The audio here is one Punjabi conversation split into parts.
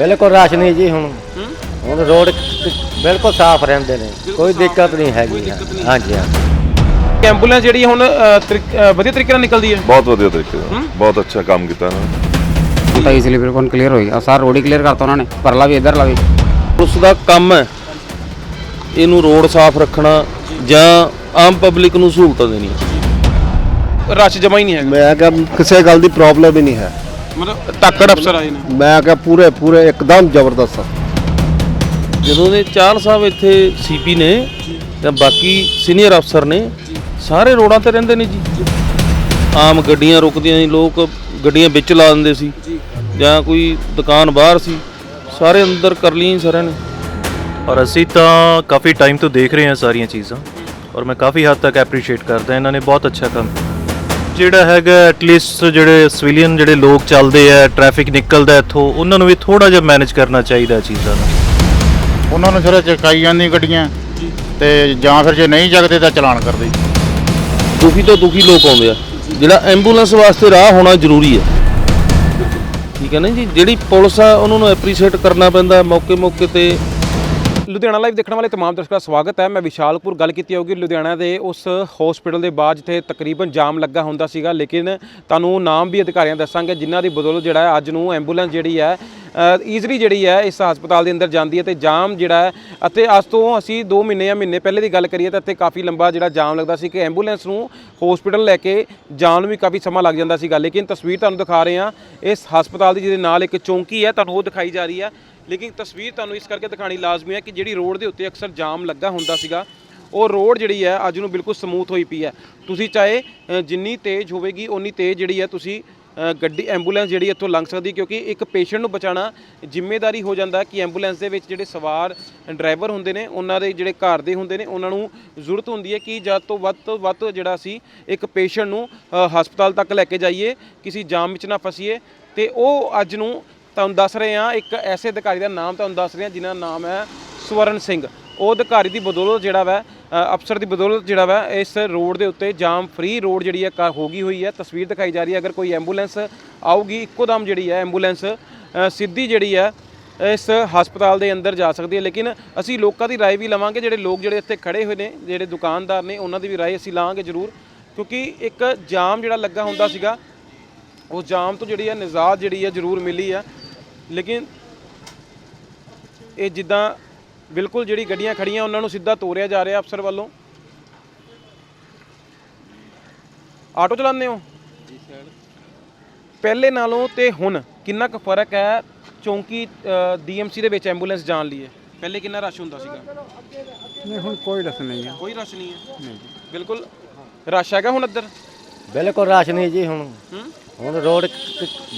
ਬਿਲਕੁਲ ਰਸ਼ ਨਹੀਂ ਜੀ ਹੁਣ। ਹੁਣ ਰੋਡ ਬਿਲਕੁਲ ਸਾਫ਼ ਰਹਿੰਦੇ ਨੇ। ਕੋਈ ਦਿੱਕਤ ਨਹੀਂ ਹੈਗੀ ਹਾਂਜੀ ਹਾਂਜੀ। ਐਂਬੂਲੈਂਸ ਜਿਹੜੀ ਹੁਣ ਅ, ਤਰੀਕ- ਅ, ਵਧੀਆ ਤਰੀਕੇ ਨਾਲ ਨਿਕਲਦੀ ਹੈ? ਬਹੁਤ ਵਧੀਆ ਤਰੀਕੇ ਨਾਲ। ਬਹੁਤ ਅੱਛਾ ਕੰਮ ਕੀਤਾ ਇਹਨਾਂ ਨੇ। ਤਾਂ ਇਜ਼ੀਲੀ ਬਿਲਕੁਲ ਕਲੀਅਰ ਹੋਈ। ਆ ਸਾਰ ਰੋਡ ਹੀ ਕਲੀਅਰ ਕਰਤਾ ਉਹਨਾਂ ਨੇ। ਪਰਲਾ ਵੀ ਇਧਰਲਾ ਵੀ। ਉਸ ਦਾ ਕੰਮ ਹੈ ਇਹਨੂੰ ਰੋਡ ਸਾਫ਼ ਰੱਖਣਾ ਜਾਂ ਆਮ ਪਬਲਿਕ ਨੂੰ ਸਹੂਲਤਾਂ ਦੇਣੀਆਂ। ਰਸ਼ ਜਮਾ ਹੀ ਨਹੀਂ ਹੈਗਾ। ਮੈਂ ਕਿਹਾ ਕਿਸੇ ਗੱਲ ਦੀ ਪ੍ਰੋਬਲਮ ਹੀ ਨਹੀਂ ਹੈ। ਮਤਲਬ ਤਾਕੜ ਅਫਸਰ ਆਏ ਨੇ। ਮੈਂ ਕਿਹਾ ਪੂਰੇ ਪੂਰੇ ਇੱਕਦਮ ਜ਼ਬਰਦਸਤ ਆ। ਜਦੋਂ ਦੇ ਚਾਲ ਸਾਹਿਬ ਇੱਥੇ ਸੀਪੀ ਨੇ ਜਾਂ ਬਾਕੀ ਸੀਨੀਅਰ ਅਫਸਰ ਨੇ ਸਾਰੇ ਰੋਡਾਂ ਤੇ ਰਹਿੰਦੇ ਨੇ ਜੀ। ਆਮ ਗੱਡੀਆਂ ਰੁਕਦੀਆਂ ਸੀ ਲੋਕ ਗੱਡੀਆਂ ਵਿੱਚ ਲਾ ਦਿੰਦੇ ਸੀ। ਜਾਂ ਕੋਈ ਦੁਕਾਨ ਬਾਹਰ ਸੀ ਸਾਰੇ ਅੰਦਰ ਕਰ ਲਈਆਂ ਸਾਰਿਆਂ ਨੇ। ਔਰ ਅਸੀਂ ਤਾਂ ਕਾਫੀ ਟਾਈਮ ਤੋਂ ਦੇਖ ਰਹੇ ਹਾਂ ਸਾਰੀਆਂ ਚੀਜ਼ਾਂ। ਔਰ ਮੈਂ ਕਾਫੀ ਹੱਦ ਤੱਕ ਐਪਰੀਸ਼ੀਏਟ ਕਰਦਾ ਇਹਨਾਂ ਨੇ ਬਹੁਤ ਅੱਛਾ ਕੰਮ ਜਿਹੜਾ ਹੈਗਾ ਐਟਲੀਸਟ ਜਿਹੜੇ ਸਿਵਿਲੀਅਨ ਜਿਹੜੇ ਲੋਕ ਚੱਲਦੇ ਆ ਟ੍ਰੈਫਿਕ ਨਿਕਲਦਾ ਇੱਥੋਂ ਉਹਨਾਂ ਨੂੰ ਵੀ ਥੋੜਾ ਜਿਹਾ ਮੈਨੇਜ ਕਰਨਾ ਚਾਹੀਦਾ ਚੀਜ਼ਾਂ ਨੂੰ ਉਹਨਾਂ ਨੂੰ ਸਿਰ ਚਕਾਈ ਜਾਂਦੀ ਗੱਡੀਆਂ ਤੇ ਜਾਂ ਫਿਰ ਜੇ ਨਹੀਂ ਜਗਦੇ ਤਾਂ ਚਲਾਨ ਕਰਦੇ ਦੁਖੀ ਤੋਂ ਦੁਖੀ ਲੋਕ ਆਉਂਦੇ ਆ। ਜਿਹੜਾ ਐਂਬੂਲੈਂਸ ਵਾਸਤੇ ਰਾਹ ਹੋਣਾ ਜ਼ਰੂਰੀ ਹੈ। ਠੀਕ ਹੈ ਨਾ ਜੀ? ਜਿਹੜੀ ਪੁਲਿਸ ਆ ਉਹਨਾਂ ਨੂੰ ਐਪਰੀਸ਼ੀਏਟ ਕਰਨਾ ਪੈਂਦਾ ਮੌਕੇ ਮੌਕੇ ਤੇ। ਲੁਧਿਆਣਾ ਲਾਈਵ ਦੇਖਣ ਵਾਲੇ ਤਮਾਮ ਦਰਸ਼ਕਾਂ ਦਾ ਸਵਾਗਤ ਹੈ। ਮੈਂ ਵਿਸ਼ਾਲਪੁਰ, ਗੱਲ ਕੀਤੀ ਹੋਊਗੀ ਲੁਧਿਆਣਾ ਦੇ ਉਸ ਹਸਪੀਟਲ ਦੇ ਬਾਅਦ ਜਿੱਥੇ ਤਕਰੀਬਨ ਜਾਮ ਲੱਗਾ ਹੁੰਦਾ ਸੀਗਾ। ਲੇਕਿਨ ਤੁਹਾਨੂੰ ਨਾਮ ਵੀ ਅਧਿਕਾਰੀਆਂ ਦੱਸਾਂਗੇ, ਜਿਨ੍ਹਾਂ ਦੀ ਬਦੌਲਤ ਜਿਹੜਾ ਹੈ, ਅੱਜ ਨੂੰ ਐਂਬੂਲੈਂਸ ਜਿਹੜੀ ਹੈ ਈਜ਼ਲੀ ਜਿਹੜੀ ਹੈ, ਇਸ ਹਸਪਤਾਲ ਦੇ ਅੰਦਰ ਜਾਂਦੀ ਹੈ ਤੇ ਜਾਮ ਜਿਹੜਾ ਹੈ, ਅਤੇ ਅੱਜ ਤੋਂ ਅਸੀਂ 2 ਮਹੀਨੇ ਜਾਂ ਮਹੀਨੇ ਪਹਿਲੇ ਦੀ ਗੱਲ ਕਰੀਏ ਤਾਂ ਇੱਥੇ ਕਾਫੀ ਲੰਬਾ ਜਿਹੜਾ ਜਾਮ ਲੱਗਦਾ ਸੀ ਕਿ ਐਂਬੂਲੈਂਸ ਨੂੰ ਹਸਪੀਟਲ ਲੈ ਕੇ ਜਾਣ ਨੂੰ ਵੀ ਕਾਫੀ ਸਮਾਂ ਲੱਗ ਜਾਂਦਾ ਸੀਗਾ। ਲੇਕਿਨ ਤਸਵੀਰ ਤੁਹਾਨੂੰ ਦਿਖਾ ਰਹੇ ਹਾਂ। ਇਸ ਹਸਪਤਾਲ ਦੀ ਜਿਹਦੇ ਨਾਲ ਇੱਕ ਚੌਂਕੀ ਹੈ, ਤੁਹਾਨੂੰ ਉਹ ਦਿਖਾਈ ਜਾ ਰਹੀ ਹੈ। ਲੇਕਿਨ ਤਸਵੀਰ ਤੁਹਾਨੂੰ ਇਸ ਕਰਕੇ ਦਿਖਾਣੀ ਲਾਜ਼ਮੀ ਹੈ ਕਿ ਜਿਹੜੀ ਰੋਡ ਦੇ ਉੱਤੇ ਅਕਸਰ ਜਾਮ ਲੱਗਾ ਹੁੰਦਾ ਸੀਗਾ, ਉਹ ਰੋਡ ਜਿਹੜੀ ਹੈ ਅੱਜ ਨੂੰ ਬਿਲਕੁਲ ਸਮੂਥ ਹੋਈ ਪਈ ਹੈ। ਤੁਸੀਂ ਚਾਹੇ ਜਿੰਨੀ ਤੇਜ਼ ਹੋਵੇਗੀ, ਓਨੀ ਤੇਜ਼ ਜਿਹੜੀ ਹੈ ਤੁਸੀਂ ਗੱਡੀ, ਐਂਬੂਲੈਂਸ ਜਿਹੜੀ ਇੱਥੋਂ ਲੰਘ ਸਕਦੀ ਕਿਉਂਕਿ ਇੱਕ ਪੇਸ਼ੈਂਟ ਨੂੰ ਬਚਾਉਣਾ ਜ਼ਿੰਮੇਵਾਰੀ ਹੋ ਜਾਂਦਾ ਕਿ ਐਂਬੂਲੈਂਸ ਦੇ ਵਿੱਚ ਜਿਹੜੇ ਸਵਾਰ ਡਰਾਈਵਰ ਹੁੰਦੇ ਨੇ, ਉਹਨਾਂ ਦੇ ਜਿਹੜੇ ਘਰ ਦੇ ਹੁੰਦੇ ਨੇ, ਉਹਨਾਂ ਨੂੰ ਜ਼ਰੂਰਤ ਹੁੰਦੀ ਹੈ ਕਿ ਜਦ ਤੋਂ ਵੱਧ ਤੋਂ ਵੱਧ ਜਿਹੜਾ ਅਸੀਂ ਇੱਕ ਪੇਸ਼ੈਂਟ ਨੂੰ ਹਸਪਤਾਲ ਤੱਕ ਲੈ ਕੇ ਜਾਈਏ, ਕਿਸੇ ਜਾਮ ਵਿੱਚ ਨਾ ਫਸੀਏ ਤੇ ਉਹ ਅੱਜ ਨੂੰ ਤੁਹਾਨੂੰ ਦੱਸ ਰਹੇ ਹਾਂ ਇੱਕ ਐਸੇ ਅਧਿਕਾਰੀ ਦਾ ਨਾਮ ਤੁਹਾਨੂੰ ਦੱਸ ਰਹੇ ਹਾਂ ਜਿਨ੍ਹਾਂ ਦਾ ਨਾਮ ਹੈ ਸਵਰਨ ਸਿੰਘ ਉਹ ਅਧਿਕਾਰੀ ਦੀ ਬਦੌਲਤ ਜਿਹੜਾ ਵਾ ਅ, ਅਫਸਰ ਦੀ ਬਦੌਲਤ ਜਿਹੜਾ ਵਾ ਇਸ ਰੋਡ ਦੇ ਉੱਤੇ ਜਾਮ ਫ੍ਰੀ ਰੋਡ ਜਿਹੜੀ ਹੈ ਕ- ਹੋ ਗਈ ਹੋਈ ਹੈ ਤਸਵੀਰ ਦਿਖਾਈ ਜਾ ਰਹੀ ਹੈ ਅਗਰ ਕੋਈ ਐਂਬੂਲੈਂਸ ਆਊਗੀ ਇੱਕੋ ਦਮ ਜਿਹੜੀ ਹੈ ਐਂਬੂਲੈਂਸ ਅ, ਸਿੱਧੀ ਜਿਹੜੀ ਹੈ ਇਸ ਹਸਪਤਾਲ ਦੇ ਅੰਦਰ ਜਾ ਸਕਦੀ ਹੈ ਲੇਕਿਨ ਅਸੀਂ ਲੋਕਾਂ ਦੀ رائے ਵੀ ਲਵਾਂਗੇ ਜਿਹੜੇ ਲੋਕ ਜਿਹੜੇ ਇੱਥੇ ਖੜੇ ਹੋਏ ਨੇ ਜਿਹੜੇ ਦੁਕਾਨਦਾਰ ਨੇ ਉਹਨਾਂ ਦੀ ਵੀ رائے ਅਸੀਂ ਲਾਂਗੇ ਜ਼ਰੂਰ ਕਿਉਂਕਿ ਇੱਕ ਜਾਮ ਜਿਹੜਾ ਲੱਗਾ ਹੁੰਦਾ ਸੀਗਾ ਉਸ ਜਾਮ ਤੋਂ ਜਿਹੜੀ ਹੈ ਨਿਜ਼ਾਤ ਜਿਹੜੀ ਹੈ ਜ਼ਰੂਰ ਮਿਲੀ ਹੈ ਲੇਕਿਨ ਇਹ ਜਿੱਦਾਂ ਬਿਲਕੁਲ ਜਿਹੜੀ ਗੱਡੀਆਂ ਖੜੀਆਂ ਉਹਨਾਂ ਨੂੰ ਸਿੱਧਾ ਤੋਰਿਆ ਜਾ ਰਿਹਾ ਅਫਸਰ ਵੱਲੋਂ। ਆਟੋ ਚਲਾਉਂਦੇ ਹੋ? ਪਹਿਲੇ ਨਾਲੋਂ ਤੇ ਹੁਣ ਕਿੰਨਾ ਕੁ ਫ਼ਰਕ ਹੈ ਚੌਂਕੀ ਡੀਐਮਸੀ ਦੇ ਵਿੱਚ ਐਂਬੂਲੈਂਸ ਜਾਣ ਲਈ? ਪਹਿਲੇ ਕਿੰਨਾ ਰਸ਼ ਹੁੰਦਾ ਸੀਗਾ? ਨਹੀਂ ਹੁਣ ਕੋਈ ਰਸ ਨਹੀਂ ਆ ਕੋਈ ਰਸ਼ ਨਹੀਂ ਹੈ? ਬਿਲਕੁਲ। ਰਸ਼ ਹੈਗਾ ਹੁਣ ਇੱਧਰ? ਬਿਲਕੁਲ ਰਸ਼ ਨਹੀਂ ਜੀ ਹੁਣ। ਹੁਣ ਰੋਡ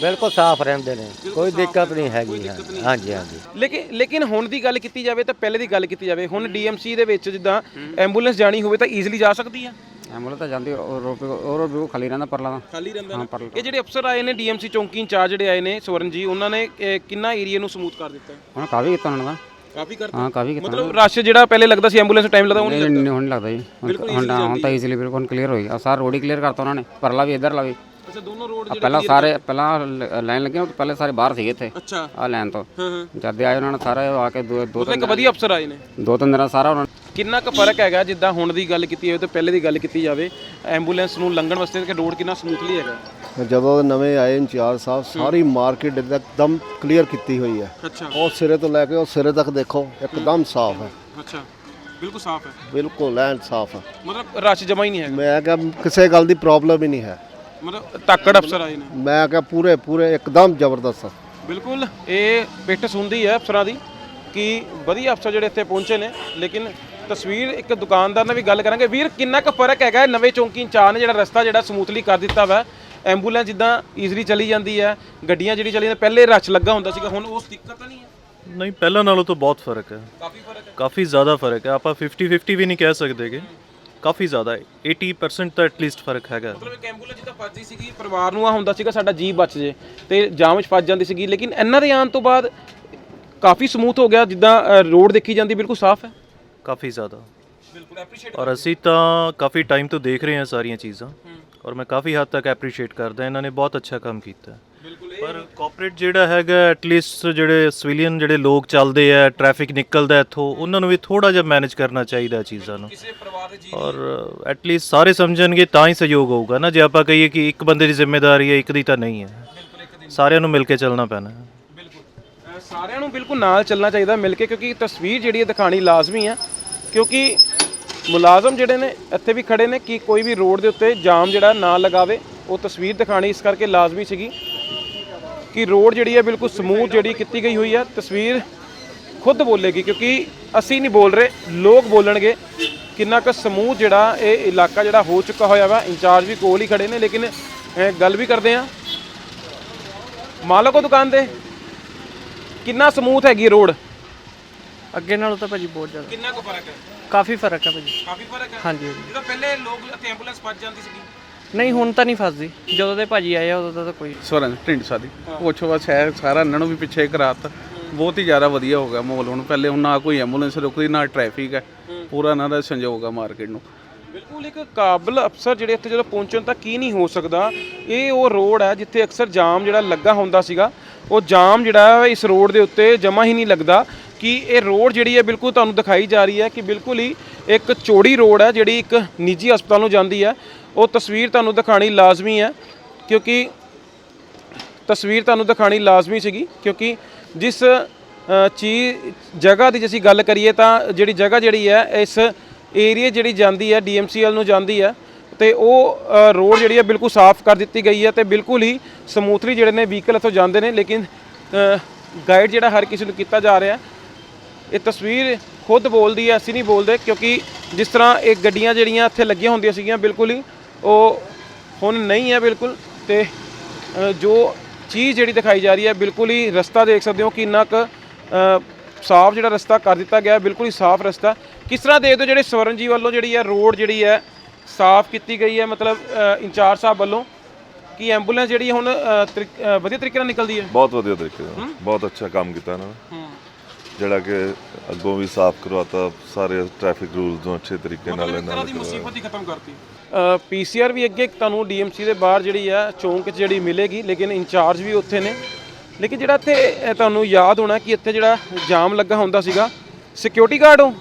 ਬਿਲਕੁਲ ਸਾਫ਼ ਰਹਿੰਦੇ ਨੇ ਕੋਈ ਦਿੱਕਤ ਨਹੀਂ ਹੈਗੀ ਹਾਂਜੀ ਹਾਂਜੀ ਲੇਕਿਨ ਲੇਕਿਨ ਹੁਣ ਦੀ ਗੱਲ ਕੀਤੀ ਜਾਵੇ ਤਾਂ ਪਹਿਲੇ ਦੀ ਗੱਲ ਕੀਤੀ ਜਾਵੇ ਹੁਣ ਡੀਐਮਸੀ ਦੇ ਵਿੱਚ ਜਿੱਦਾਂ ਐਂਬੂਲੈਂਸ ਜਾਣੀ ਹੋਵੇ ਤਾਂ ਈਜ਼ੀਲੀ ਜਾ ਸਕਦੀ ਆ। ਐਂਬੂਲੈਂਸ ਤਾਂ ਜਾਂਦੀ ਉਹ ਰੋਡ ਉਹ ਖਾਲੀ ਰਹਿੰਦਾ ਪਰਲਾ ਤਾਂ। ਖਾਲੀ ਰਹਿੰਦਾ ਹਾਂ ਪਰਲਾ ਇਹ ਜਿਹੜੇ ਅਫਸਰ ਆਏ ਨੇ ਡੀਐਮਸੀ ਚੌਂਕੀ ਇੰਚਾਰਜ ਜਿਹੜੇ ਆਏ ਨੇ ਸਵਰਨ ਜੀ ਉਹਨਾਂ ਨੇ ਇਹ, ਕਿੰਨਾ ਏਰੀਆ ਨੂੰ ਸਮੂਥ ਕਰ ਦਿੱਤਾ? ਹੁਣ ਕਾਫੀ ਕੀਤਾ ਉਹਨਾਂ ਦਾ ਕਾਫੀ ਕਰਤਾ? ਹਾਂ ਕਾਫੀ ਕੀਤਾ। ਮਤਲਬ ਰਸ਼ ਜਿਹੜਾ ਪਹਿਲੇ ਲੱਗਦਾ ਸੀ ਐਂਬੂਲੈਂਸ ਟਾਈਮ ਲੱਗਦਾ ਉਹ ਨਹੀਂ ਹੁਣ ਨਹੀਂ ਲੱਗਦਾ? ਜੀ। ਹੁਣ- ਹੁਣ ਤਾਂ- ਹੁਣ ਤਾਂ ਬਿਲਕੁਲ ਕਲੀਅਰ ਹੋਈ। ਆ ਸਾਰ ਰੋਡ ਹੀ ਕਲੀਅਰ ਕਰਤਾ ਉਹਨਾਂ ਨੇ। ਪਰਲਾ ਵੀ ਇਧਰਲਾ ਵੀ। ਅੱਛਾ ਦੋਨੋਂ ਰੋਡ ਆ ਪਹਿਲਾਂ ਸਾਰੇ ਪਹਿਲਾਂ ਲਾਈਨ ਲੱਗੀ ਉਹ ਤੋਂ ਪਹਿਲੇ ਸਾਰੇ ਬਾਹਰ ਸੀਗੇ ਇੱਥੇ ਅੱਛਾ। ਆ ਲਾਈਨ ਤੋਂ। ਹਾਂ ਹਾਂ। ਜਦ ਦੇ ਆਏ ਉਹਨਾਂ ਨੇ ਸਾਰੇ ਆ ਕੇ ਦੋ ਦੋ ਮਤਲਬ ਇੱਕ ਵਧੀਆ ਅਫਸਰ ਆਏ ਨੇ। ਦੋ ਤਿੰਨ ਦਿਨਾਂ ਸਾਰਾ ਉਹਨਾਂ ਨੇ ਕਿੰਨਾ ਕੁ ਫ਼ਰਕ ਹੈਗਾ ਜਿੱਦਾਂ ਹੁਣ ਦੀ ਗੱਲ ਕੀਤੀ ਜਾਵੇ ਤੇ ਪਹਿਲੇ ਦੀ ਗੱਲ ਕੀਤੀ ਜਾਵੇ ਐਂਬੂਲੈਂਸ ਨੂੰ ਲੰਘਣ ਵਾਸਤੇ ਕਿ ਰੋਡ ਕਿੰਨਾ ਸਮੂਥਲੀ ਹੈਗਾ? ਜਦੋਂ ਨਵੇਂ ਆਏ ਇੰਚਾਰਜ ਸਾਹਿਬ ਸਾਰੀ ਮਾਰਕੀਟ ਇੱਕਦਮ ਕਲੀਅਰ ਕੀਤੀ ਹੋਈ ਹੈ। ਅੱਛਾ। ਉਹ ਸਿਰੇ ਤੋਂ ਲੈ ਕੇ ਉਹ ਸਿਰੇ ਤੱਕ ਦੇਖੋ ਇੱਕਦਮ ਸਾਫ਼ ਹੈ। ਅੱਛਾ ਬਿਲਕੁਲ ਸਾਫ਼ ਹੈ। ਬਿਲਕੁਲ ਐਨ ਸਾਫ਼ ਹੈ। ਮਤਲਬ ਰਸ਼ ਜਮਾ ਹੀ ਨਹੀਂ ਹੈਗਾ। ਮੈਂ ਕਿਹਾ ਕਿਸੇ ਗੱਲ ਦੀ ਪ੍ਰੋਬਲਮ ਹੀ ਨਹੀਂ ਹੈ। ਮਤਲਬ ਤਾਕੜ ਅਫਸਰ ਆਏ ਨੇ। ਮੈਂ ਕਿਹਾ ਪੂਰੇ ਪੂਰੇ ਇੱਕਦਮ ਜ਼ਬਰਦਸਤ ਆ। ਬਿਲਕੁਲ ਇਹ ਪਿੱਠ ਸੁਣਦੀ ਹੈ ਅਫਸਰਾਂ ਦੀ ਕਿ ਵਧੀਆ ਅਫਸਰ ਜਿਹੜੇ ਇੱਥੇ ਪਹੁੰਚੇ ਨੇ ਲੇਕਿਨ ਤਸਵੀਰ ਇੱਕ ਦੁਕਾਨਦਾਰ ਨਾਲ ਵੀ ਗੱਲ ਕਰਾਂਗੇ। ਵੀਰ ਕਿੰਨਾ ਕੁ ਫ਼ਰਕ ਹੈਗਾ ਇਹ ਨਵੇਂ ਚੌਂਕੀ ਇੰਚਾਰਜ ਨੇ ਜਿਹੜਾ ਰਸਤਾ ਜਿਹੜਾ ਸਮੂਥਲੀ ਕਰ ਦਿੱਤਾ ਵਾ? ਐਂਬੂਲੈਂਸ ਜਿੱਦਾਂ ਈਜ਼ੀਲੀ ਚਲੀ ਜਾਂਦੀ ਹੈ ਗੱਡੀਆਂ ਜਿਹੜੀ ਚਲੀ ਜਾਂਦੀਆਂ ਪਹਿਲੇ ਰਸ਼ ਲੱਗਾ ਹੁੰਦਾ ਸੀਗਾ ਹੁਣ ਉਸ ਦਿੱਕਤ ਤਾਂ ਨਹੀਂ ਹੈ? ਨਹੀਂ ਪਹਿਲਾਂ ਨਾਲੋਂ ਤਾਂ ਬਹੁਤ ਫ਼ਰਕ ਹੈ। ਕਾਫੀ ਫ਼ਰਕ ਹੈ। ਕਾਫੀ ਜ਼ਿਆਦਾ ਫ਼ਰਕ ਹੈ। ਆਪਾਂ 50 50 ਵੀ ਨਹੀਂ ਕਹਿ ਸਕਦੇਗੇ ਕਾਫੀ ਜ਼ਿਆਦਾ ਹੈ। 80% ਤਾਂ ਐਟਲੀਸਟ ਫ਼ਰਕ ਹੈਗਾ। ਮਤਲਬ ਇੱਕ ਐਂਬੂਲੈਂਸ ਜਿੱਦਾਂ ਫਸਦੀ ਸੀਗੀ ਪਰਿਵਾਰ ਨੂੰ ਆ ਹੁੰਦਾ ਸੀਗਾ ਸਾਡਾ ਜੀ ਬਚ ਜੇ ਤੇ ਜਾਮ ਵਿੱਚ ਫਸ ਜਾਂਦੀ ਸੀਗੀ। ਲੇਕਿਨ ਇਹਨਾਂ ਦੇ ਆਉਣ ਤੋਂ ਬਾਅਦ ਕਾਫੀ ਸਮੂਥ ਹੋ ਗਿਆ ਜਿੱਦਾਂ ਰੋਡ ਦੇਖੀ ਜਾਂਦੀ ਬਿਲਕੁਲ ਸਾਫ਼ ਹੈ। ਕਾਫੀ ਜ਼ਿਆਦਾ। ਬਿਲਕੁਲ ਐਪਰੀਸ਼ੀਏਟ ਔਰ ਅਸੀਂ ਤਾਂ ਕਾਫੀ ਟਾਈਮ ਤੋਂ ਦੇਖ ਰਹੇ ਹਾਂ ਸਾਰੀਆਂ ਚੀਜ਼ਾਂ। ਔਰ ਮੈਂ ਕਾਫੀ ਹੱਦ ਤੱਕ ਐਪਰੀਸ਼ੀਏਟ ਕਰਦਾ ਇਹਨਾਂ ਨੇ ਬਹੁਤ ਅੱਛਾ ਕੰਮ ਕੀਤਾ। ਕਾਰਪੋਰੇਟ ਜਿਹੜਾ ਹੈਗਾ ਐਟਲੀਸਟ ਜਿਹੜੇ ਸਿਵਿਲੀਅਨ ਜਿਹੜੇ ਲੋਕ ਚੱਲਦੇ ਆ ਟ੍ਰੈਫਿਕ ਨਿਕਲਦਾ ਇੱਥੋਂ ਉਹਨਾਂ ਨੂੰ ਵੀ ਥੋੜਾ ਜਿਹਾ ਮੈਨੇਜ ਕਰਨਾ ਚਾਹੀਦਾ ਇਹ ਚੀਜ਼ਾਂ ਨੂੰ। ਔਰ ਐਟਲੀਸਟ ਸਾਰੇ ਸਮਝਣਗੇ ਤਾਂ ਹੀ ਸਹਿਯੋਗ ਹੋਊਗਾ ਨਾ ਜੇ ਆਪਾਂ ਕਹੀਏ ਕਿ ਇੱਕ ਬੰਦੇ ਦੀ ਜ਼ਿੰਮੇਵਾਰੀ ਹੈ ਇੱਕ ਦੀ ਤਾਂ ਨਹੀਂ ਹੈ। ਸਾਰਿਆਂ ਨੂੰ ਮਿਲ ਕੇ ਚੱਲਣਾ ਪੈਣਾ। ਹੈ ਸਾਰਿਆਂ ਨੂੰ ਬਿਲਕੁਲ ਨਾਲ ਚੱਲਣਾ ਚਾਹੀਦਾ ਮਿਲ ਕੇ ਕਿਉਂਕਿ ਤਸਵੀਰ ਜਿਹੜੀ ਹੈ ਦਿਖਾਣੀ ਲਾਜ਼ਮੀ ਹੈ ਕਿਉਂਕਿ ਮੁਲਾਜ਼ਮ ਜਿਹੜੇ ਨੇ ਇੱਥੇ ਵੀ ਖੜੇ ਨੇ ਕਿ ਕੋਈ ਵੀ ਰੋਡ ਦੇ ਉੱਤੇ ਜਾਮ ਜਿਹੜਾ ਨਾ ਲਗਾਵੇ ਉਹ ਤਸਵੀਰ ਦਿਖਾਣੀ ਇਸ ਕਰਕੇ ਲਾਜ਼ਮੀ ਸੀਗੀ। ਕਿ ਰੋਡ ਜਿਹੜੀ ਹੈ ਬਿਲਕੁਲ ਸਮੂਥ ਜਿਹੜੀ ਕੀਤੀ ਗਈ ਹੋਈ ਹੈ। ਤਸਵੀਰ ਖੁਦ ਬੋਲੇਗੀ ਕਿਉਂਕਿ ਅਸੀਂ ਨਹੀਂ ਬੋਲ ਰਹੇ ਲੋਕ ਬੋਲਣਗੇ। ਕਿੰਨਾ ਕੁ ਸਮੂਥ ਜਿਹੜਾ ਇਹ ਇਲਾਕਾ ਜਿਹੜਾ ਹੋ ਚੁੱਕਾ ਹੋਇਆ ਵਾ ਇੰਚਾਰਜ ਵੀ ਕੋਲ ਹੀ ਖੜੇ ਨੇ ਲੇਕਿਨ ਗੱਲ ਵੀ ਕਰਦੇ ਆ ਮਾਲਕ ਦੁਕਾਨ ਦੇ ਕਿੰਨਾ ਸਮੂਥ ਹੈਗੀ ਰੋਡ? ਅੱਗੇ ਨਾਲੋਂ ਤਾਂ ਭਾਜੀ ਬਹੁਤ ਜ਼ਿਆਦਾ। ਕਿੰਨਾ ਕੁ ਫ਼ਰਕ ਹੈ? ਕਾਫੀ ਫ਼ਰਕ ਹੈ ਭਾਜੀ। ਕਾਫੀ ਫ਼ਰਕ ਹੈ? ਹਾਂਜੀ। ਜਦੋਂ ਪਹਿਲੇ ਲੋਕ ਇੱਥੇ ਐਂਬੂਲੈਂਸ ਫਸ ਜਾਂਦੀ ਸੀਗੀ ਨਹੀਂ ਹੁਣ ਤਾਂ ਨਹੀਂ ਫਸਦੀ। ਜਦੋਂ ਦੇ ਭਾਜੀ ਆਏ ਆ ਉਦੋਂ ਦਾ ਤਾਂ ਕੋਈ ਸਵਰਨ ਢਿੰਡ ਸਾਦੀ। ਪੁੱਛੋ ਬਸ ਹੈ ਸਾਰਾ ਇਹਨਾਂ ਨੂੰ ਵੀ ਪਿੱਛੇ ਕਰਾਤਾ ਬਹੁਤ ਹੀ ਜ਼ਿਆਦਾ ਵਧੀਆ ਹੋ ਗਿਆ ਮਾਹੌਲ ਹੁਣ। ਪਹਿਲੇ ਹੁਣ ਨਾ ਕੋਈ ਐਂਬੂਲੈਂਸ ਰੁਕਦੀ ਨਾ ਟ੍ਰੈਫਿਕ ਹੈ। ਪੂਰਾ ਇਹਨਾਂ ਦਾ ਸੰਯੋਗ ਹੈ ਮਾਰਕੀਟ ਨੂੰ। ਬਿਲਕੁਲ ਇੱਕ ਕਾਬਲ ਅਫਸਰ ਜਿਹੜੇ ਇੱਥੇ ਜਦੋਂ ਪਹੁੰਚਣ ਤਾਂ ਕੀ ਨਹੀਂ ਹੋ ਸਕਦਾ। ਇਹ ਉਹ ਰੋਡ ਹੈ ਜਿੱਥੇ ਅਕਸਰ ਜਾਮ ਜਿਹੜਾ ਲੱਗਾ ਹੁੰਦਾ ਸੀਗਾ। ਉਹ ਜਾਮ ਜਿਹੜਾ ਇਸ ਰੋਡ ਦੇ ਉੱਤੇ ਜਮਾ ਹੀ ਨਹੀਂ ਲੱਗਦਾ ਕਿ ਇਹ ਰੋਡ ਜਿਹੜੀ ਹੈ ਬਿਲਕੁਲ ਤੁਹਾਨੂੰ ਦਿਖਾਈ ਜਾ ਰਹੀ ਹੈ ਕਿ ਬਿਲਕੁਲ ਹੀ ਇੱਕ ਚੌੜੀ ਰੋਡ ਹੈ ਜਿਹੜੀ ਇੱਕ ਨਿੱਜੀ ਹਸਪਤਾਲ ਨੂੰ ਜਾਂਦੀ ਹੈ। ਉਹ ਤਸਵੀਰ ਤੁਹਾਨੂੰ ਦਿਖਾਣੀ ਲਾਜ਼ਮੀ ਹੈ, ਕਿਉਂਕਿ ਤਸਵੀਰ ਤੁਹਾਨੂੰ ਦਿਖਾਣੀ ਲਾਜ਼ਮੀ ਸੀਗੀ, ਕਿਉਂਕਿ ਜਿਸ ਚੀ ਜਗ੍ਹਾ ਦੀ ਜੇ ਅਸੀਂ ਗੱਲ ਕਰੀਏ ਤਾਂ ਜਿਹੜੀ ਜਗ੍ਹਾ ਜਿਹੜੀ ਹੈ, ਇਸ ਏਰੀਆ ਜਿਹੜੀ ਜਾਂਦੀ ਹੈ, ਡੀਐਮਸੀਐਲ ਨੂੰ ਜਾਂਦੀ ਹੈ, ਤੇ ਉਹ ਰੋਡ ਜਿਹੜੀ ਹੈ ਬਿਲਕੁਲ ਸਾਫ਼ ਕਰ ਦਿੱਤੀ ਗਈ ਹੈ ਤੇ ਬਿਲਕੁਲ ਹੀ ਸਮੂਥਲੀ ਜਿਹੜੇ ਨੇ ਵਹੀਕਲ ਇੱਥੋਂ ਜਾਂਦੇ ਨੇ, ਲੇਕਿਨ ਗਾਈਡ ਜਿਹੜਾ ਹਰ ਕਿਸੇ ਨੂੰ ਕੀਤਾ ਜਾ ਰਿਹਾ ਇਹ ਤਸਵੀਰ ਖੁਦ ਬੋਲਦੀ ਹੈ, ਅਸੀਂ ਨਹੀਂ ਬੋਲਦੇ, ਕਿਉਂਕਿ ਜਿਸ ਤਰ੍ਹਾਂ ਇਹ ਗੱਡੀਆਂ ਜਿਹੜੀਆਂ ਇੱਥੇ ਲੱਗੀਆਂ ਹੁੰਦੀਆਂ ਸੀਗੀਆਂ, ਬਿਲਕੁਲ ਹੀ ਉਹ ਹੁਣ ਨਹੀਂ ਹੈ ਬਿਲਕੁਲ ਤੇ ਜੋ ਚੀਜ਼ ਜਿਹੜੀ ਦਿਖਾਈ ਜਾ ਰਹੀ ਹੈ ਬਿਲਕੁਲ ਹੀ ਰਸਤਾ ਦੇਖ ਸਕਦੇ ਹੋ ਕਿ ਇੰਨਾ ਕੁ ਸਾਫ਼ ਜਿਹੜਾ ਰਸਤਾ ਕਰ ਦਿੱਤਾ ਗਿਆ ਬਿਲਕੁਲ ਹੀ ਸਾਫ਼ ਰਸਤਾ। ਕਿਸ ਤਰ੍ਹਾਂ ਦੇਖਦੇ ਹੋ ਜਿਹੜੇ ਸਵਰਨ ਜੀ ਵੱਲੋਂ ਜਿਹੜੀ ਹੈ ਰੋਡ ਜਿਹੜੀ ਹੈ ਸਾਫ਼ ਕੀਤੀ ਗਈ ਹੈ? ਮਤਲਬ ਇੰਚਾਰਜ ਸਾਹਿਬ ਵੱਲੋਂ ਕਿ ਐਂਬੂਲੈਂਸ ਜਿਹੜੀ ਹੁਣ ਵਧੀਆ ਤਰੀਕੇ ਨਾਲ ਨਿਕਲਦੀ ਹੈ? ਬਹੁਤ ਵਧੀਆ ਤਰੀਕੇ ਨਾਲ। ਬਹੁਤ ਅੱਛਾ ਕੰਮ ਕੀਤਾ ਇਹਨਾਂ ਨੇ। ਜਿਹੜਾ ਕਿ ਅੱਗੋਂ ਵੀ ਸਾਫ਼ ਕਰਵਾਤਾ ਸਾਰੇ ਟ੍ਰੈਫਿਕ ਰੂਲਸ ਨੂੰ ਅੱਛੇ ਤਰੀਕੇ ਨਾਲ ਇਹਨਾਂ ਨੇ ਮੁਸੀਬਤ ਹੀ ਖਤਮ ਕਰਤੀ। ਪੀਸੀਆਰ ਵੀ ਅੱਗੇ ਤੁਹਾਨੂੰ ਡੀਐਮਸੀ ਦੇ ਬਾਹਰ ਜਿਹੜੀ ਆ ਚੌਂਕ 'ਚ ਜਿਹੜੀ ਮਿਲੇਗੀ ਲੇਕਿਨ ਇੰਚਾਰਜ ਵੀ ਉੱਥੇ ਨੇ। ਲੇਕਿਨ ਜਿਹੜਾ ਇੱਥੇ ਤੁਹਾਨੂੰ ਯਾਦ ਹੋਣਾ ਕਿ ਇੱਥੇ ਜਿਹੜਾ ਜਾਮ ਲੱਗਾ ਹੁੰਦਾ ਸੀਗਾ ਸਿਕਿਉਰਿਟੀ ਗਾਰਡ ਹੋ?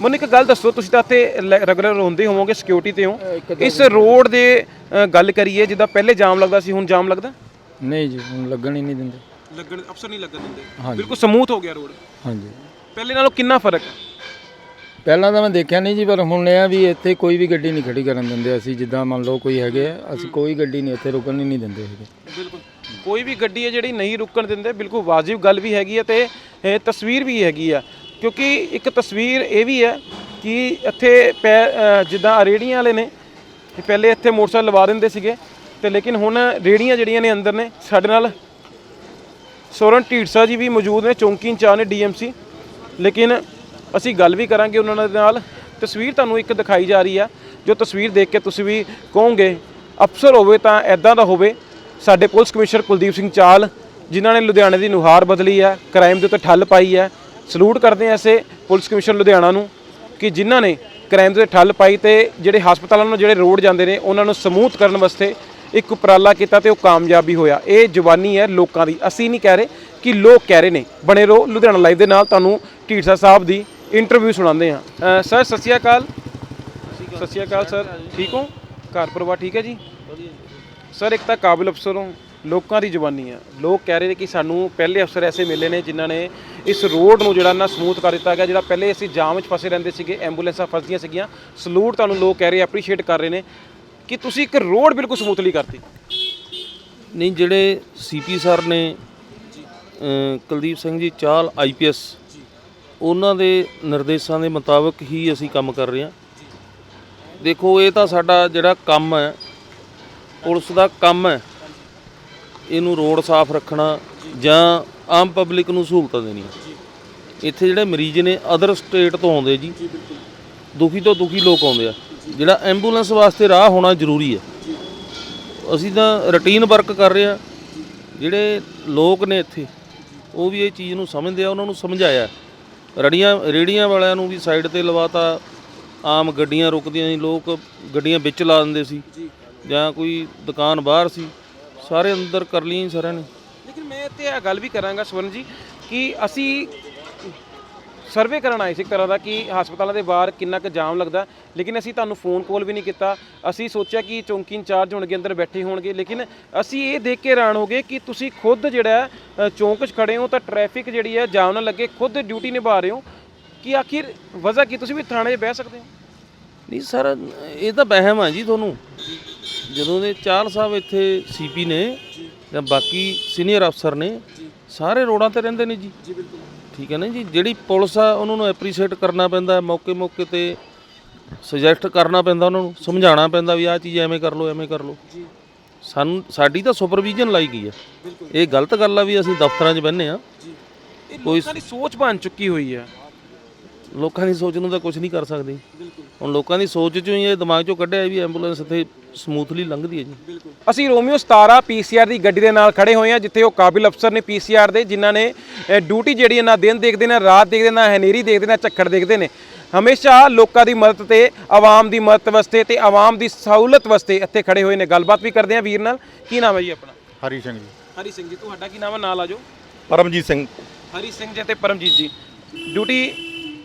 ਮੈਨੂੰ ਇੱਕ ਗੱਲ ਦੱਸੋ ਤੁਸੀਂ ਤਾਂ ਇੱਥੇ ਰੈਗੂਲਰ ਹੁੰਦੇ ਹੋਵੋਗੇ ਸਿਕਿਉਰਿਟੀ ਤੇ ਹੋ। ਇਸ ਰੋਡ ਦੇ ਗੱਲ ਕਰੀਏ ਜਿੱਦਾਂ ਪਹਿਲੇ ਜਾਮ ਲੱਗਦਾ ਸੀ ਹੁਣ ਜਾਮ ਲੱਗਦਾ? ਨਹੀਂ ਜੀ ਹੁਣ ਲੱਗਣ ਹੀ ਨਹੀਂ ਦਿੰਦੇ। ਲੱਗਣ ਅਫਸਰ ਨਹੀਂ ਲੱਗਣ ਦਿੰਦੇ। ਹਾਂਜੀ। ਬਿਲਕੁਲ ਸਮੂਥ ਹੋ ਗਿਆ ਰੋਡ। ਹਾਂਜੀ। ਪਹਿਲੇ ਨਾਲੋਂ ਕਿੰਨਾ ਫ਼ਰਕ ਹੈ? ਪਹਿਲਾਂ ਤਾਂ ਮੈਂ ਦੇਖਿਆ ਨਹੀਂ ਜੀ ਪਰ ਹੁਣ ਇਹ ਆ ਵੀ ਇੱਥੇ ਕੋਈ ਵੀ ਗੱਡੀ ਨਹੀਂ ਖੜੀ ਕਰਨ ਦਿੰਦੇ ਅਸੀਂ ਜਿੱਦਾਂ ਮੰਨ ਲਓ ਕੋਈ ਹੈਗੇ ਆ ਅਸੀਂ ਕੋਈ ਗੱਡੀ ਨਹੀਂ ਇੱਥੇ ਰੁਕਣ ਹੀ ਨਹੀਂ ਦਿੰਦੇ ਹੈਗੇ। ਬਿਲਕੁਲ। ਕੋਈ ਵੀ ਗੱਡੀ ਹੈ ਜਿਹੜੀ ਨਹੀਂ ਰੁਕਣ ਦਿੰਦੇ ਬਿਲਕੁਲ ਵਾਜਿਬ ਗੱਲ ਵੀ ਹੈਗੀ ਹੈ ਤੇ ਇਹ ਤਸਵੀਰ ਵੀ ਹੈਗੀ ਆ। ਕਿਉਂਕਿ ਇੱਕ ਤਸਵੀਰ ਇਹ ਵੀ ਹੈ ਕਿ ਇੱਥੇ ਪੈ- ਅ, ਜਿੱਦਾਂ ਰੇੜੀਆਂ ਵਾਲੇ ਨੇ ਇਹ ਪਹਿਲੇ ਇੱਥੇ ਮੋਟਰਸਾਈਕਲ ਲਵਾ ਦਿੰਦੇ ਸੀਗੇ ਤੇ ਲੇਕਿਨ ਹੁਣ ਰੇੜੀਆਂ ਜਿਹੜੀਆਂ ਨੇ ਅੰਦਰ ਨੇ ਸਾਡੇ ਨਾਲ ਸੋਰਨ ਢੀਡਸਾ ਜੀ ਵੀ ਮੌਜੂਦ ਨੇ, ਚੌਂਕੀ ਇੰਚਾਰਜ ਨੇ ਡੀਐਮਸੀ ਲੇਕਿਨ ਅਸੀਂ ਗੱਲ ਵੀ ਕਰਾਂਗੇ ਉਹਨਾਂ ਦੇ ਨਾਲ। ਤਸਵੀਰ ਤੁਹਾਨੂੰ ਇੱਕ ਦਿਖਾਈ ਜਾ ਰਹੀ ਆ। ਜੋ ਤਸਵੀਰ ਦੇਖ ਕੇ ਤੁਸੀਂ ਵੀ ਕਹੋਗੇ, ਅਫਸਰ ਹੋਵੇ ਤਾਂ ਐਦਾਂ ਦਾ ਹੋਵੇ। ਸਾਡੇ ਪੁਲਿਸ ਕਮਿਸ਼ਨਰ ਕੁਲਦੀਪ ਸਿੰਘ ਚਾਲ, ਜਿਨ੍ਹਾਂ ਨੇ ਲੁਧਿਆਣੇ ਦੀ ਨੁਹਾਰ ਬਦਲੀ ਹੈ ਕ੍ਰਾਈਮ ਦੇ ਉੱਤੇ ਠੱਲ ਪਾਈ ਹੈ ਸਲੂਟ ਕਰਦੇ ਹਾਂ ਐਸੇ ਪੁਲਿਸ ਕਮਿਸ਼ਨਰ ਲੁਧਿਆਣਾ ਨੂੰ ਕਿ ਜਿਨ੍ਹਾਂ ਨੇ ਕ੍ਰਾਈਮ ਦੇ ਉੱਤੇ ਠੱਲ ਪਾਈ ਤੇ ਜਿਹੜੇ ਹਸਪਤਾਲਾਂ ਨੂੰ ਜਿਹੜੇ ਰੋਡ ਜਾਂਦੇ ਨੇ, ਉਹਨਾਂ ਨੂੰ ਸਮੂਥ ਕਰਨ ਵਾਸਤੇ ਇੱਕ ਉਪਰਾਲਾ ਕੀਤਾ ਤੇ ਉਹ ਕਾਮਯਾਬੀ ਹੋਇਆ। ਇਹ ਜਵਾਨੀ ਹੈ ਲੋਕਾਂ ਦੀ। ਅਸੀਂ ਨਹੀਂ ਕਹਿ ਰਹੇ ਕਿ ਲੋਕ ਕਹਿ ਰਹੇ ਨੇ। ਬਣੇ ਰਹੋ ਲੁਧਿਆਣਾ ਲਾਈਵ ਦੇ ਨਾਲ। ਤੁਹਾਨੂੰ ਢੀਡਸਾ ਸਾਹਿਬ ਦੀ ਇੰਟਰਵਿਊ ਸੁਣਾਉਂਦੇ ਹਾਂ। ਸਰ, ਸਤਿ ਸ਼੍ਰੀ ਅਕਾਲ। ਸਤਿ ਸ਼੍ਰੀ ਅਕਾਲ ਸਰ। ਠੀਕ ਹੋ? ਘਰ ਪਰਿਵਾਰ ਠੀਕ ਹੈ ਜੀ? ਸਰ, ਇੱਕ ਤਾਂ ਕਾਬਿਲ ਅਫਸਰ ਹੋ। ਲੋਕਾਂ ਦੀ ਜ਼ੁਬਾਨੀ ਹੈ। ਲੋਕ ਕਹਿ ਰਹੇ ਨੇ ਕਿ ਸਾਨੂੰ ਪਹਿਲੇ ਅਫਸਰ ਐਸੇ ਮਿਲੇ ਨੇ ਜਿਨ੍ਹਾਂ ਨੇ ਇਸ ਰੋਡ ਨੂੰ ਜਿਹੜਾ ਨਾ ਸਮੂਥ ਕਰ ਦਿੱਤਾ ਗਿਆ, ਜਿਹੜਾ ਪਹਿਲੇ ਅਸੀਂ ਜਾਮ ਵਿੱਚ ਫਸੇ ਰਹਿੰਦੇ ਸੀਗੇ, ਐਂਬੂਲੈਂਸਾਂ ਫਸਦੀਆਂ ਸੀਗੀਆਂ। ਸਲੂਟ ਤੁਹਾਨੂੰ ਲੋਕ ਕਹਿ ਰਹੇ ਐਪਰੀਸ਼ੀਏਟ ਕਰ ਰਹੇ ਨੇ। ਕਿ ਤੁਸੀਂ ਇੱਕ ਰੋਡ ਬਿਲਕੁਲ ਸਮੂਥਲੀ ਕਰਤੀ? ਨਹੀਂ ਜਿਹੜੇ ਸੀਪੀ ਸਰ ਨੇ ਅ, ਕੁਲਦੀਪ ਸਿੰਘ ਜੀ ਚਾਲ ਆਈਪੀਐਸ ਉਹਨਾਂ ਦੇ ਨਿਰਦੇਸ਼ਾਂ ਦੇ ਮੁਤਾਬਕ ਹੀ ਅਸੀਂ ਕੰਮ ਕਰ ਰਹੇ ਹਾਂ। ਦੇਖੋ ਇਹ ਤਾਂ ਸਾਡਾ ਜਿਹੜਾ ਕੰਮ ਹੈ ਪੁਲਿਸ ਦਾ ਕੰਮ ਹੈ ਇਹਨੂੰ ਰੋਡ ਸਾਫ਼ ਰੱਖਣਾ ਜਾਂ। ਆਮ ਪਬਲਿਕ ਨੂੰ ਸਹੂਲਤਾਂ ਦੇਣੀਆਂ। ਇੱਥੇ ਜਿਹੜੇ ਮਰੀਜ਼ ਨੇ ਅਦਰ ਸਟੇਟ ਤੋਂ ਆਉਂਦੇ ਜੀ ਦੁਖੀ ਤੋਂ ਦੁਖੀ ਲੋਕ ਆਉਂਦੇ ਆ। ਜਿਹੜਾ ਐਂਬੂਲੈਂਸ ਵਾਸਤੇ ਰਾਹ ਹੋਣਾ ਜ਼ਰੂਰੀ ਹੈ। ਅਸੀਂ ਤਾਂ ਰੁਟੀਨ ਵਰਕ ਕਰ ਰਹੇ ਆ ਜਿਹੜੇ ਲੋਕ ਨੇ ਇੱਥੇ, ਉਹ ਵੀ ਇਹ ਚੀਜ਼ ਨੂੰ ਸਮਝਦੇ ਆ, ਉਹਨਾਂ ਨੂੰ ਸਮਝਾਇਆ। ਰੜੀਆਂ, ਰੇੜੀਆਂ ਵਾਲਿਆਂ ਨੂੰ ਵੀ ਸਾਈਡ ਤੇ ਲਵਾਤਾ। ਆਮ ਗੱਡੀਆਂ ਰੁਕਦੀਆਂ ਸੀ, ਲੋਕ ਗੱਡੀਆਂ ਵਿੱਚ ਲਾ ਦਿੰਦੇ ਸੀ। ਜਾਂ ਕੋਈ ਦੁਕਾਨ ਬਾਹਰ ਸੀ। ਸਾਰੇ ਅੰਦਰ ਕਰ ਲਈ ਸਾਰਿਆਂ ਨੇ। ਲੇਕਿਨ ਮੈਂ ਤੇ ਇਹ ਗੱਲ ਵੀ ਕਰਾਂਗਾ ਸਵਰਨ ਜੀ, ਕਿ ਅਸੀਂ ਸਰਵੇ ਕਰਨ ਆਏ ਸੀ ਇੱਕ ਤਰ੍ਹਾਂ ਦਾ ਕਿ ਹਸਪਤਾਲਾਂ ਦੇ ਬਾਹਰ ਕਿੰਨਾ ਕੁ ਜਾਮ ਲੱਗਦਾ ਲੇਕਿਨ ਅਸੀਂ ਤੁਹਾਨੂੰ ਫੋਨ ਕਾਲ ਵੀ ਨਹੀਂ ਕੀਤਾ। ਅਸੀਂ ਸੋਚਿਆ ਕਿ ਚੌਂਕੀ ਇੰਚਾਰਜ ਹੋਣਗੇ, ਅੰਦਰ ਬੈਠੇ ਹੋਣਗੇ। ਲੇਕਿਨ ਅਸੀਂ ਇਹ ਦੇਖ ਕੇ ਹੈਰਾਨ ਹੋ ਗਏ ਕਿ ਤੁਸੀਂ ਖੁਦ ਜਿਹੜਾ ਚੌਂਕ 'ਚ ਖੜੇ ਹੋ ਤਾਂ ਟ੍ਰੈਫਿਕ ਜਿਹੜੀ ਹੈ ਜਾਮ ਨਾ ਲੱਗੇ, ਖੁਦ ਡਿਊਟੀ ਨਿਭਾ ਰਹੇ ਹੋ। ਕਿ ਆਖਿਰ ਵਜ੍ਹਾ ਕੀ? ਤੁਸੀਂ ਵੀ ਥਾਣੇ 'ਚ ਬਹਿ ਸਕਦੇ ਹੋ। ਨਹੀਂ ਸਰ, ਇਹ ਤਾਂ ਵਹਿਮ ਆ ਜੀ ਤੁਹਾਨੂੰ। ਜਦੋਂ ਦੇ ਚਾਰ ਸਾਹਿਬ ਇੱਥੇ ਸੀਪੀ ਨੇ ਜਾਂ ਬਾਕੀ ਸੀਨੀਅਰ ਅਫਸਰ ਨੇ, ਸਾਰੇ ਰੋਡਾਂ ਤੇ ਰਹਿੰਦੇ ਨੇ ਜੀ। ਜੀ ਬਿਲਕੁਲ ਠੀਕ ਹੈ ਨਾ ਜੀ? ਜਿਹੜੀ ਪੁਲਿਸ ਆ ਉਹਨਾਂ ਨੂੰ ਐਪਰੀਸ਼ੀਏਟ ਕਰਨਾ ਪੈਂਦਾ ਮੌਕੇ ਮੌਕੇ ਤੇ ਸੁਜੈਸਟ ਕਰਨਾ ਪੈਂਦਾ ਉਹਨਾਂ ਨੂੰ ਸਮਝਾਉਣਾ ਪੈਂਦਾ ਵੀ ਆਹ ਚੀਜ਼ ਐਵੇਂ ਕਰ ਲਓ ਐਵੇਂ ਕਰ ਲਓ। ਸਾਨੂੰ ਸਾਡੀ ਤਾਂ ਸੁਪਰਵੀਜ਼ਨ ਲਾਈ ਗਈ ਹੈ। ਇਹ ਗਲਤ ਗੱਲ ਆ ਵੀ ਅਸੀਂ ਦਫ਼ਤਰਾਂ 'ਚ ਬਹਿੰਦੇ ਆ ਇਹ ਲੋਕਾਂ ਦੀ ਸੋਚ ਬਣ ਚੁੱਕੀ ਹੋਈ ਹੈ। ਲੋਕਾਂ ਦੀ ਸੋਚ ਨੂੰ ਤਾਂ ਕੁਝ ਨਹੀਂ ਕਰ ਸਕਦੇ। ਹੁਣ ਲੋਕਾਂ ਦੀ ਸੋਚ ਚੋਂ ਹੀ ਇਹ ਦਿਮਾਗ ਚੋਂ ਕੱਢਿਆ ਵੀ ਐਂਬੂਲੈਂਸ ਇੱਥੇ ਸਮੂਥਲੀ ਲੰਘਦੀ ਹੈ ਜੀ। ਅਸੀਂ ਰੋਮੀਓ 17 ਪੀਸੀਆਰ ਦੀ ਗੱਡੀ ਦੇ ਨਾਲ ਖੜੇ ਹੋਏ ਹਾਂ ਜਿੱਥੇ ਉਹ ਕਾਬਿਲ ਅਫਸਰ ਨੇ ਪੀਸੀਆਰ ਦੇ ਜਿਨ੍ਹਾਂ ਨੇ ਡਿਊਟੀ ਜਿਹੜੀ ਹੈ ਨਾ ਦਿਨ ਦੇਖਦੇ ਨੇ ਰਾਤ ਦੇਖਦੇ ਨਾ ਹਨੇਰੀ ਦੇਖਦੇ ਨਾ ਝੱਖੜ ਦੇਖਦੇ ਨੇ। ਹਮੇਸ਼ਾ ਲੋਕਾਂ ਦੀ ਮਦਦ ਤੇ ਆਵਾਮ ਦੀ ਮਦਦ ਵਾਸਤੇ ਤੇ ਆਵਾਮ ਦੀ ਸਹੂਲਤ ਵਾਸਤੇ ਇੱਥੇ ਖੜੇ ਹੋਏ ਨੇ। ਗੱਲਬਾਤ ਵੀ ਕਰਦੇ ਹਾਂ ਵੀਰ ਨਾਲ। ਕੀ ਨਾਮ ਹੈ ਜੀ ਆਪਣਾ? ਹਰੀ ਸਿੰਘ ਜੀ। ਹਰੀ ਸਿੰਘ ਜੀ ਤੁਹਾਡਾ ਕੀ ਨਾਮ ਹੈ? ਨਾਲ ਆਜੋ ਪਰਮਜੀਤ ਸਿੰਘ। ਹਰੀ ਸਿੰਘ ਜੀ ਤੇ ਪਰਮਜੀਤ ਜੀ। ਡਿਊਟੀ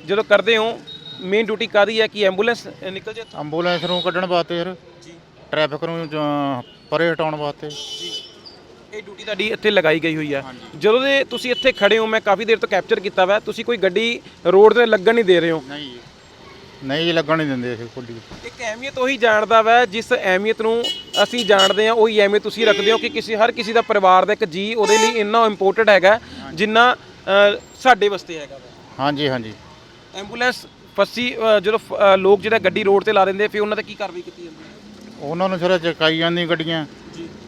ਜਦੋਂ ਕਰਦੇ ਹੋ ਮੇਨ ਡਿਊਟੀ ਕਾਦੀ ਹੈ? ਕਿ ਐਂਬੂਲੈਂਸ ਨਿਕਲ ਜੇ ਐਂਬੂਲੈਂਸ ਨੂੰ ਕੱਢਣ ਵਾਸਤੇ ਯਾਰ ਟ੍ਰੈਫਿਕ ਨੂੰ ਜ- ਪਰੇ ਹਟਾਉਣ ਵਾਸਤੇ। ਇਹ ਡਿਊਟੀ ਤੁਹਾਡੀ ਇੱਥੇ ਲਗਾਈ ਗਈ ਹੋਈ ਹੈ ਜਦੋਂ ਦੇ ਤੁਸੀਂ ਇੱਥੇ ਖੜੇ ਹੋ ਮੈਂ ਕਾਫੀ ਦੇਰ ਤੋਂ ਕੈਪਚਰ ਕੀਤਾ ਵਾ ਤੁਸੀਂ ਕੋਈ ਗੱਡੀ ਰੋਡ ਤੇ ਲੱਗਣ ਨਹੀਂ ਦੇ ਰਹੇ ਹੋ। ਨਹੀਂ ਜੀ। ਨਹੀਂ ਜੀ ਲੱਗਣ ਨਹੀਂ ਦਿੰਦੇ ਅਸੀਂ ਖੁੱਲੀ ਇੱਕ ਅਹਿਮੀਅਤ ਉਹੀ ਜਾਣਦਾ ਵਾ ਜਿਸ ਅਹਿਮੀਅਤ ਨੂੰ ਅਸੀਂ ਜਾਣਦੇ ਹਾਂ ਉਹੀ ਅਹਿਮੀਅਤ ਤੁਸੀਂ ਰੱਖਦੇ ਹੋ ਕਿ ਕਿਸੇ ਹਰ ਕਿਸੇ ਦਾ ਪਰਿਵਾਰ ਦਾ ਇੱਕ ਜੀ ਉਹਦੇ ਲਈ ਇੰਨਾ ਇੰਪੋਰਟੈਂਟ ਹੈਗਾ ਜਿੰਨਾ ਅ, ਸਾਡੇ ਵਾਸਤੇ ਹੈਗਾ ਵਾ। ਹਾਂਜੀ ਹਾਂਜੀ। ਐਂਬੂਲੈਂਸ ਫਸੀ ਅ, ਜਦੋਂ ਫ- ਅ, ਲੋਕ ਜਿਹੜਾ ਗੱਡੀ ਰੋਡ ਤੇ ਲਾ ਦਿੰਦੇ ਫਿਰ ਉਹਨਾਂ ਤੇ ਕੀ ਕਾਰਵਾਈ ਕੀਤੀ ਜਾਂਦੀ ਹੈ? ਉਹਨਾਂ ਨੂੰ ਸਿਰ ਚਕਾਈ ਜਾਂਦੀ ਗੱਡੀਆਂ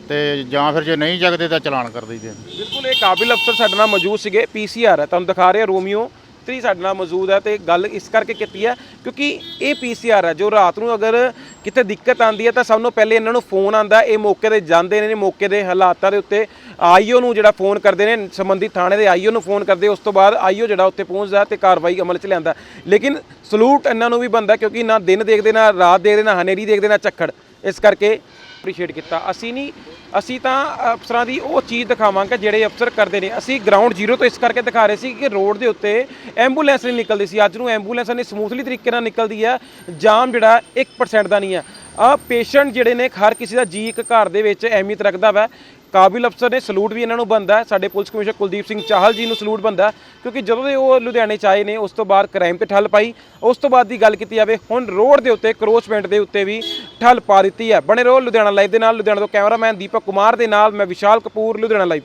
ਤੇ ਜਾਂ ਫਿਰ ਜੇ ਨਹੀਂ ਜਗਦੇ ਤਾਂ ਚਲਾਨ ਕਰ ਦਈਦੇ ਬਿਲਕੁਲ ਇਹ ਕਾਬਿਲ ਅਫਸਰ ਸਾਡੇ ਨਾਲ ਮੌਜੂਦ ਸੀਗੇ ਪੀਸੀਆਰ ਹੈ। ਤੁਹਾਨੂੰ ਦਿਖਾ ਰਿਹਾ ਰੋਮੀਓ 3 ਸਾਡੇ ਨਾਲ ਮੌਜੂਦ ਹੈ ਤੇ ਗੱਲ ਇਸ ਕਰਕੇ ਕੀਤੀ ਹੈ ਕਿਉਂਕਿ ਇਹ ਪੀਸੀਆਰ ਹੈ ਜੋ ਰਾਤ ਨੂੰ ਅਗਰ ਕਿਤੇ ਦਿੱਕਤ ਆਂਦੀ ਹੈ ਤਾਂ ਸਭ ਤੋਂ ਪਹਿਲੇ ਇਹਨਾਂ ਨੂੰ ਫੋਨ ਆਂਦਾ ਇਹ ਮੌਕੇ ਤੇ ਜਾਂਦੇ ਨੇ ਮੌਕੇ ਦੇ ਹਾਲਾਤਾਂ ਦੇ ਉੱਤੇ ਆਈਓ ਨੂੰ ਜਿਹੜਾ ਫੋਨ ਕਰਦੇ ਨੇ ਸੰਬੰਧਿਤ ਥਾਣੇ ਦੇ ਆਈਓ ਨੂੰ ਫੋਨ ਕਰਦੇ ਉਸ ਤੋਂ ਬਾਅਦ ਆਈਓ ਜਿਹੜਾ ਉੱਤੇ ਪਹੁੰਚਦਾ ਤੇ ਕਾਰਵਾਈ ਅਮਲ 'ਚ ਲਿਆਂਦਾ ਲੇਕਿਨ ਸਲੂਟ ਇਹਨਾਂ ਨੂੰ ਵੀ ਬੰਦਾ ਕਿਉਂਕਿ ਨਾ ਦਿਨ ਦੇਖਦੇ ਨਾ ਰਾਤ ਦੇਖਦੇ ਨਾ ਹਨੇਰੀ ਦੇਖਦੇ ਨਾ ਝੱਖੜ। ਇਸ ਕਰਕੇ ਅਪਰੀਸ਼ੀਏਟ ਕੀਤਾ। ਅਸੀਂ ਨਹੀਂ, ਅਸੀਂ ਤਾਂ ਅਫਸਰਾਂ ਦੀ ਉਹ ਚੀਜ਼ ਦਿਖਾਵਾਂਗੇ ਜਿਹੜੇ ਅਫਸਰ ਕਰਦੇ ਨੇ। ਅਸੀਂ ਗਰਾਊਂਡ ਜ਼ੀਰੋ ਤੋਂ ਇਸ ਕਰਕੇ ਦਿਖਾ ਰਹੇ ਸੀ ਕਿ ਰੋਡ ਦੇ ਉੱਤੇ ਐਂਬੂਲੈਂਸ ਨਹੀਂ ਨਿਕਲਦੀ ਸੀ। ਅੱਜ ਨੂੰ ਐਂਬੂਲੈਂਸ ਨੇ ਸਮੂਥਲੀ ਤਰੀਕੇ ਨਾਲ ਨਿਕਲਦੀ ਹੈ, ਜਾਮ ਜਿਹੜਾ 1% ਦਾ ਨਹੀਂ ਹੈ। ਆ ਪੇਸ਼ੈਂਟ ਜਿਹੜੇ ਨੇ, ਹਰ ਕਿਸੇ ਦਾ ਜੀ ਇੱਕ ਘਰ ਦੇ ਵਿੱਚ ਅਹਿਮੀਅਤ ਰੱਖਦਾ ਵਾ। ਕਾਬਿਲ ਅਫਸਰ ਨੇ ਸਲੂਟ ਵੀ ਇਹਨਾਂ ਨੂੰ ਬੰਦਾ ਹੈ। ਸਾਡੇ ਪੁਲਿਸ ਕਮਿਸ਼ਨਰ ਕੁਲਦੀਪ ਸਿੰਘ ਚਾਹਲ ਜੀ ਨੂੰ ਸਲੂਟ ਬੰਦਾ ਕਿਉਂਕਿ ਜਦੋਂ ਦੇ ਉਹ ਲੁਧਿਆਣੇ ਚ ਆਏ ਨੇ, ਉਸ ਤੋਂ ਬਾਅਦ ਕ੍ਰਾਈਮ ਤੇ ਠੱਲ ਪਾਈ। ਉਸ ਤੋਂ ਬਾਅਦ ਦੀ ਗੱਲ ਕੀਤੀ ਜਾਵੇ, ਹੁਣ ਰੋਡ ਦੇ ਉੱਤੇ ਕਰੋਚਮੈਂਟ ਦੇ ਉੱਤੇ ਵੀ ਠੱਲ ਪਾ ਦਿੱਤੀ ਹੈ। ਬਣੇ ਰਹੋ ਲੁਧਿਆਣਾ ਲਾਈਵ ਦੇ ਨਾਲ। ਲੁਧਿਆਣਾ ਤੋਂ ਕੈਮਰਾਮੈਨ ਦੀਪਕ ਕੁਮਾਰ ਦੇ ਨਾਲ, ਮੈਂ ਵਿਸ਼ਾਲ ਕਪੂਰ, ਲੁਧਿਆਣਾ ਲਾਈਵ